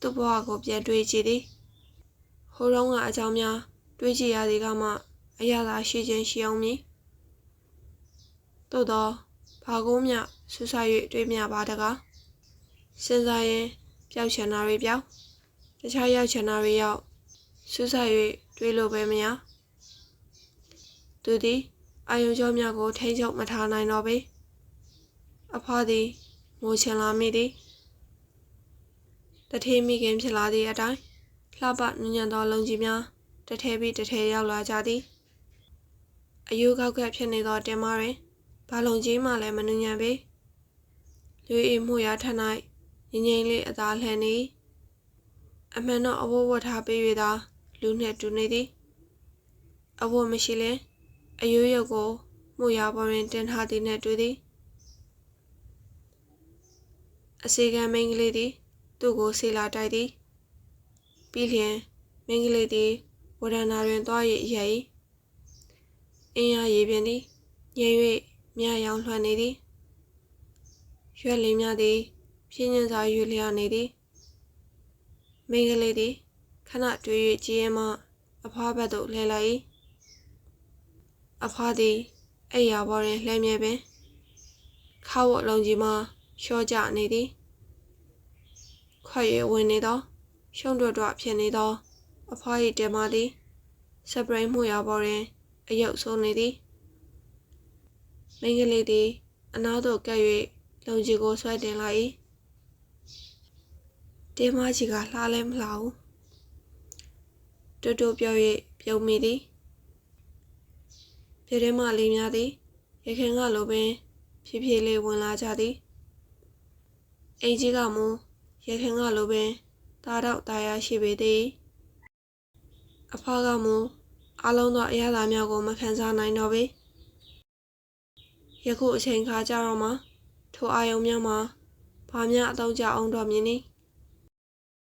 သူ့ဘဝကိုပြန်တွေးကြည့်သည်ဟိုတုန်းကအကြောင်းများတွေးကြည့်ရသည်ကမှအရသာရှိခြင်းရှိအောင်မည်သို့သောဘာကိုမျှဆူဆာ၍တွေးမြပါတကားစဉ်းစားရင်ပျောက်ချင်တာတွေပျောက်တခြားရောက်ချင်တာတွေရောက်ဆူဆာ၍တွေးလို့ပဲမရသူသည်အာယုံကြောများကိုထိမ့်ချုပ်မထားနိုင်တော့ပေအဖွားသည်ငိုချင်လာမိသည် တထေးမိခင်ဖြစ်လာသည့်အတိုင်းလှပနူးညံ့သောလုံကြီးများတထဲပြီးတထဲရောက်လာကြသည်အယိုးကောက်ကပ်ဖြစ်နေသောတင်မတွင်ဘာလုံကြီးမှလည်းမနူးညံ့ပေလွေဤမှုရထ၌ငငိမ့်လေးအသာလှန်နေအမှန်တော့အဝတ်ဝတ်ထားပေး၍သာလူနှင့်တူနေသည်အဝတ်မရှိလဲအယိုးရုပ်ကိုမှုရပေါ်တွင်တင်ထားသည်နှင့်တူသည်အစီကံမိန်းကလေးသည် သူ့ကိုဆေးလာတိုက်သည်ပြီးလျင်မင်းကလေးသည်ဝရဏာတွင်သွား၍ရိုက်အင်းရရေပြင်သည်ငြိမ်၍မြရောင်လွှမ်းနေသည်ရွက်လေးများသည်ဖြင်းညင်းစွာယူလျက်နေသည်မင်းကလေးသည်ခဏတွေ့၍ကြည်ရင်မှအဖွားဘက်သို့လှည့်လိုက်၏အဖွားသည်အိယာပေါ်တွင်လှည့်မြဲပင်ခါဝတ်လုံးကြီးမှလျှော့ကျနေသည် ခွက်၍ဝင်နေသော ရှုံးတွတ်တွဖြစ်နေသော အဖွား၏တဲမသည်စပရိန်မှုရာပေါ်တွင် အယုတ်ဆိုးနေသည်မိန်းကလေးသည် အနားသို့ကပ်၍လုံကြီးကိုဆွဲတင်လိုက်၏တဲမကြီးကလှလဲမလှဘူးတူတူပြော၍ပြုံးမိသည်ပြတဲမလေးများသည်ရခင်ကလိုပင်ဖြည်းဖြည်းလေးဝင်လာကြသည်အိမ်ကြီးကမူ ရခင်ကလိုပင်တာတော့တာယာရှိပေသည်အဖွားကမူအလုံးသောအရသာများကိုမခံစားနိုင်တော့ပေယခုအချိန်ခါကြတော့မှထိုအာယုံများမှာဘာများအတော့ကြအောင်တော့မြင်နီ